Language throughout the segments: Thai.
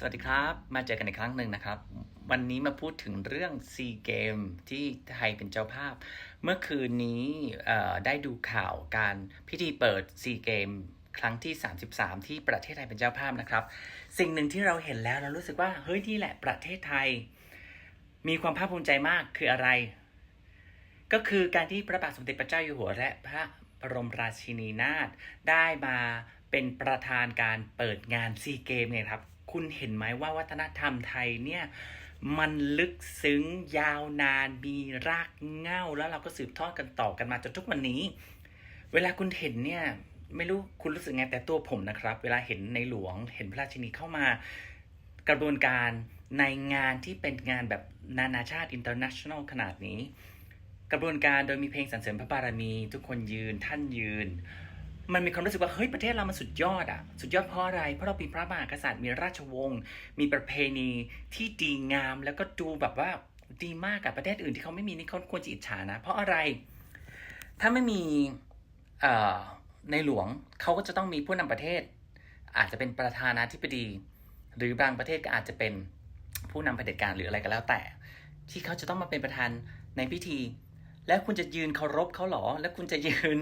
สวัสดีครับ มาเจอกันอีกครั้งหนึ่งนะครับ วันนี้มาพูดถึงเรื่องซีเกมที่ไทยเป็นเจ้าภาพ เมื่อคืนนี้ได้ดูข่าวการพิธีเปิดซีเกมครั้งที่ 33 ที่ประเทศไทยเป็นเจ้าภาพนะครับ สิ่งหนึ่งที่เราเห็นแล้วเรารู้สึกว่าเฮ้ยนี่แหละประเทศไทย มีความภาคภูมิใจมากคืออะไร ก็คือการที่พระบาทสมเด็จพระเจ้าอยู่หัวและพระบรมราชินีนาถได้มาเป็นประธานการเปิดงานซีเกมเนี่ยครับ คุณเห็นไหมว่าวัฒนธรรมไทยเนี่ยมันลึกซึ้งยาวนานมีรากเง้า แล้วเราก็สืบทอดกันต่อกันมาจนทุกวันนี้ เวลาคุณเห็นเนี่ยไม่รู้คุณรู้สึกไงแต่ตัวผมนะครับ เวลาเห็นในหลวงเห็นพระราชินีเข้ามากระบวนการในงานที่เป็นงานแบบนานาชาติ international ขนาดนี้ กระบวนการโดยมีเพลงสรรเสริญพระบารมี ทุกคนยืนท่านยืน มันมีความรู้สึกว่าเฮ้ยประเทศเรามันสุดยอดอะสุดยอดเพราะอะไร เพราะเรามีพระมหากษัตริย์มีราชวงศ์มีประเพณีที่ดีงาม แล้วก็ดูแบบว่าดีมากกับประเทศอื่นที่เขาไม่มีนี่เขาควรจะอิจฉานะ เพราะอะไร ถ้าไม่มีในหลวงเขาก็จะต้องมีผู้นำประเทศ อาจจะเป็นประธานาธิบดี หรือบางประเทศก็อาจจะเป็นผู้นำเผด็จการหรืออะไรก็แล้วแต่ ที่เขาจะต้องมาเป็นประธานในพิธี แล้วคุณจะยืนเคารพเขาหรอ แล้วคุณจะยืน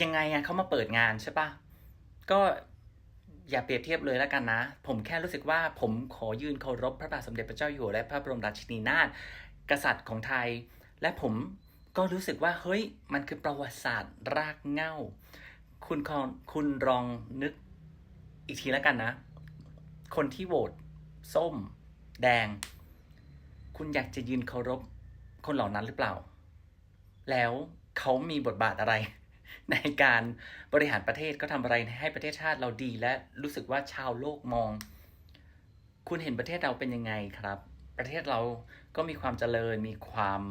ยังไงอะเขามาเปิดงานใช่ปะก็อย่าเปรียบเทียบเลยแล้วกันนะ ผมแค่รู้สึกว่าผมขอยืนเคารพพระบาทสมเด็จพระเจ้าอยู่หัวและพระบรมราชินีนาถกษัตริย์ของไทย และผมก็รู้สึกว่าเฮ้ยมันคือประวัติศาสตร์รากเหง้า คุณคองคุณลองนึกอีกทีแล้วกันนะ คนที่โหวตส้ม แดง คุณอยากจะยืนเคารพคนเหล่านั้นหรือเปล่า แล้วเขามีบทบาทอะไร ในการบริหารประเทศก็ทำอะไรให้ประเทศชาติเราดี และรู้สึกว่าชาวโลกมอง คุณเห็นประเทศเราเป็นยังไงครับ ประเทศเราก็มีความเจริญมีความ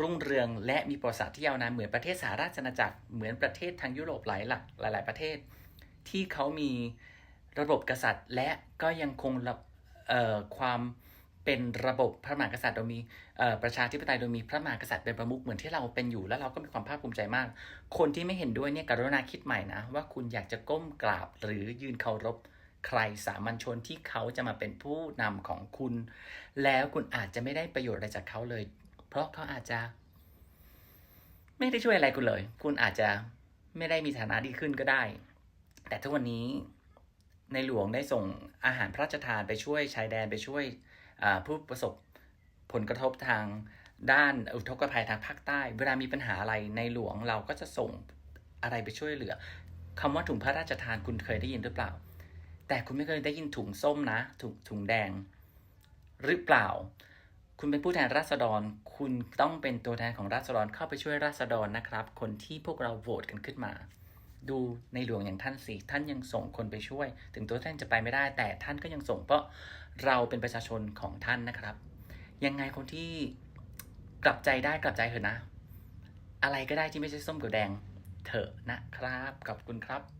รุ่งเรืองและมีประวัติศาสตร์ที่ยาวนานเหมือนประเทศสหราชอาณาจักรเหมือนประเทศทางยุโรปหลายหลักหลาย ๆ ประเทศ ที่เขามีระบบกษัตริย์ และก็ยังคงระเอ่อความ เป็นระบบพระมหากษัตริย์โดยมีประชาธิปไตยโดยมีพระมหากษัตริย์เป็นประมุขเหมือนที่เราเป็นอยู่แล้วเราก็มีความภาคภูมิใจมาก คนที่ไม่เห็นด้วยเนี่ยกรุณาคิดใหม่นะ ว่าคุณอยากจะก้มกราบหรือยืนเคารพใครสามัญชนที่เขาจะมาเป็นผู้นำของคุณ แล้วคุณอาจจะไม่ได้ประโยชน์อะไรจากเขาเลย เพราะเขาอาจจะ ไม่ได้ช่วยอะไรคุณเลย คุณอาจจะไม่ได้มีฐานะดีขึ้นก็ได้ แต่ทุกวันนี้ในหลวงได้ส่งอาหารพระราชทานไปช่วยชายแดนไปช่วย ผู้ประสบผลกระทบทางด้านอุทกภัยทางภาคใต้ เวลามีปัญหาอะไรในหลวงเราก็จะส่งอะไรไปช่วยเหลือคำว่าถุงพระราชทานคุณเคยได้ยินหรือเปล่า แต่คุณไม่เคยได้ยินถุงส้มนะ ถุงถุงแดง หรือเปล่า คุณเป็นผู้แทนราษฎร คุณต้องเป็นตัวแทนของราษฎรเข้าไปช่วยราษฎรนะครับ คนที่พวกเราโหวตกันขึ้นมา ดูในหลวงอย่างท่านสิท่านยังส่งคนไปช่วย ถึงตัวท่านจะไปไม่ได้ แต่ท่านก็ยังส่งเพราะเราเป็นประชาชนของท่านนะครับ ยังไงคนที่กลับใจได้กลับใจเถอะนะ อะไรก็ได้ที่ไม่ใช่ส้มกับแดงเถอะนะครับขอบคุณครับ